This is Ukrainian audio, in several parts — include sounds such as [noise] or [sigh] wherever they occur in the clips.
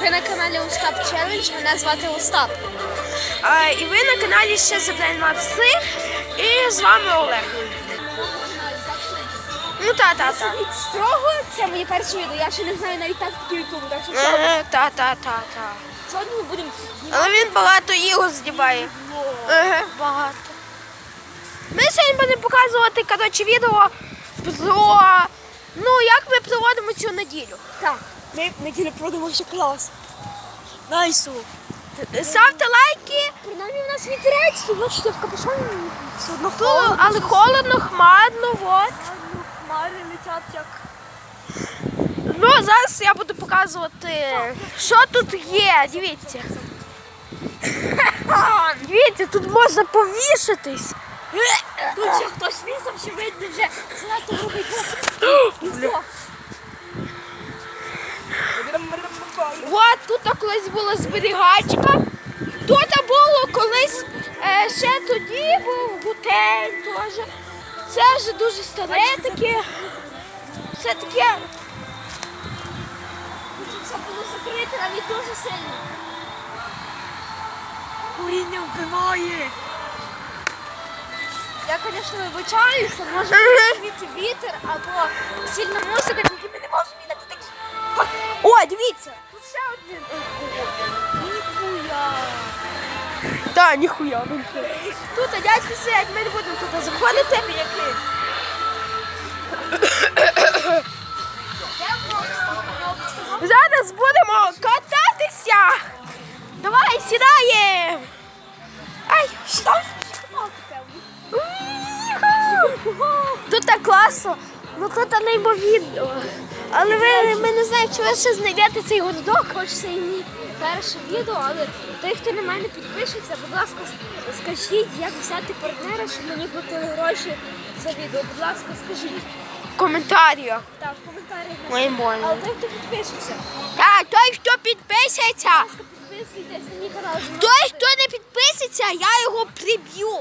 Ви на каналі Остап Челендж, мене звати Остап. Е, і ви на каналі ще Заплен Мапси. І з вами Олег. Ну та та та. Строго, це моє перше відео. Я ще не знаю навіть тактики ютубу, так що все. Е, Та та та та. Сьогодні ми будемо знімати. Але він багато ігор знімає. Еге, багато. Ми сьогодні будемо показувати коротше, відео про ну, як ми проводимо цю неділю. Так, ми в неділю проводимо ще клас. Найсу. Ставте лайки, Принаймні у нас вітерець, бачите, в капюшоні все одно ну, холодно. але холодно, хмарно, от. Ну, Хмари летять як. Ну, зараз я буду показувати, що тут є. Дивіться. [laughs] Дивіться, тут можна повішатись. Тут ще хтось лісом, ще видно вже занадто грубий [gasps] От тут колись була зберігачка. Тут було колись е, ще тоді був готель теж. Це вже дуже старе таке. Це таке. Все було закрите навіть дуже сильно. Куріння вбиває. Я, звісно, вибачаюся, може звідти вітер або сильна музика, Так, ніхуя. Тут дядьки сидять, ми не будемо туди заходити. Зараз будемо кататися. Давай, сідаємо. Ай, що? Тут так класно, ну тут неймовірно. Але ви, ми не знаємо, чи ви ще знайдете цей городок. Хоч це і мій перше відео, але той, хто на мене підпишеться, будь ласка, скажіть, як взяти партнера, щоб мені платили гроші за відео. Будь ласка, скажіть. В коментарях. Так, в коментарях. Моїм больно. Але той, хто підпишеться, Так, той, хто підписується, будь ласка, підписуйтесь на мій канал. той, хто не підписується, я його приб'ю.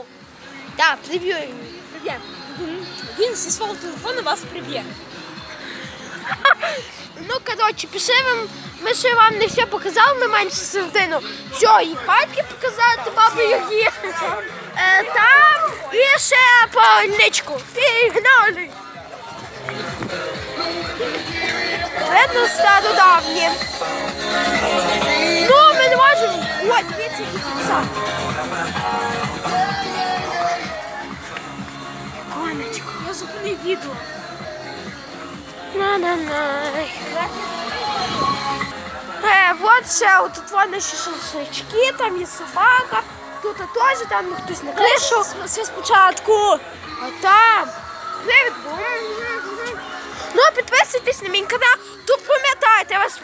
Так, приб'ю його. Приб'є. Він- зі свого телефону вас приб'є. Ну, коротше, пішли вам, ми ще вам не все показали, ми маємо ще середину. Все, і хатки показати, бабу Ягі. Е, там і ще пальничку. Пігнали. Видно стародавнє. Ну, ми не можемо. Ой, дивіться, На-на-на. Е, вот ще тут вони ще шашлички, там є собака, тут теж там хтось на кришу. Все спочатку. А там. Привіт. Ну, підписуйтесь на мій канал. Тут пам'ятайте, я вас